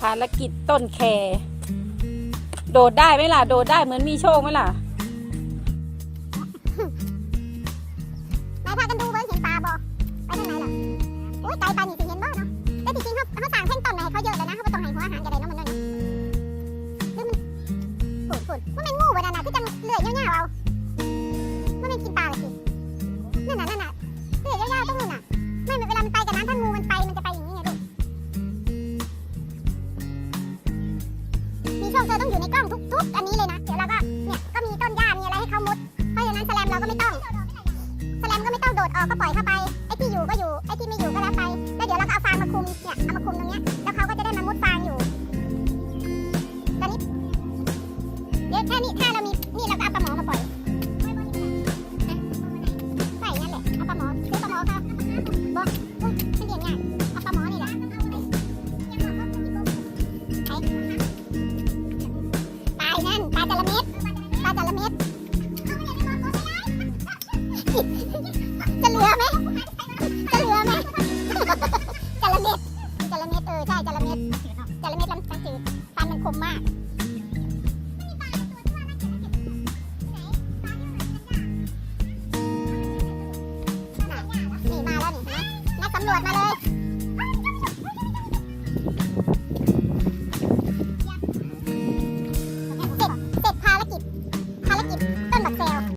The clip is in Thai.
ภารกิจต้นแคโดดได้ไหมล่ะ โดดได้เหมือนมีโชคไหมล่ะนายพากันดูเบิ้งเห็นปลาบ่ไปทางไหนล่ะโอ้ยไกลไปนี่สิเห็นบ่เนาะแต่จริงๆเขาเขาสั่งแท่งต้นไหนเขาเยอะเลยนะเขาบ่ต้องให้หัวอาหารกันเลยเนาะมันนั่นน่ะหรือมันฝุ่นฝุ่นว่ามันงูบ่นั่นน่ะคือจังเลื่อยยาวๆเอาว่ามันกินปลาเลยสิ มีช่วงเธอต้องอยู่ในกล้องทุกๆ อันนี้เลยนะ เดี๋ยวเราก็เนี่ยก็มีต้นหญ้ามีอะไรให้เขามุด เพราะฉะนั้นแสลมเราก็ไม่ต้องแสลมก็ไม่ต้องโดดออกก็ปล่อยเข้าไป ไอ้ที่อยู่ก็อยู่ ไอ้ที่ไม่อยู่ก็แล้วไป แล้วเดี๋ยวเราก็เอาฟางมาคุม เนี่ย เอามาคุมตรงเนี้ย แล้วเขาก็จะได้มามุดฟางอยู่ ตอนนี้ เดี๋ยวแค่นี้ถ้าเรามี นี่เราก็เอาปลาหมอมาปล่อย ปลาจระเม็ดจะเหลือไหมจะเหลือไหมจระเม็ดจระเม็ดเออใช่จระเม็ดจระเม็ดลำจืดฟันมันคมมากนี่มาแล้วนี่นไหมนักสำรวจมาเลย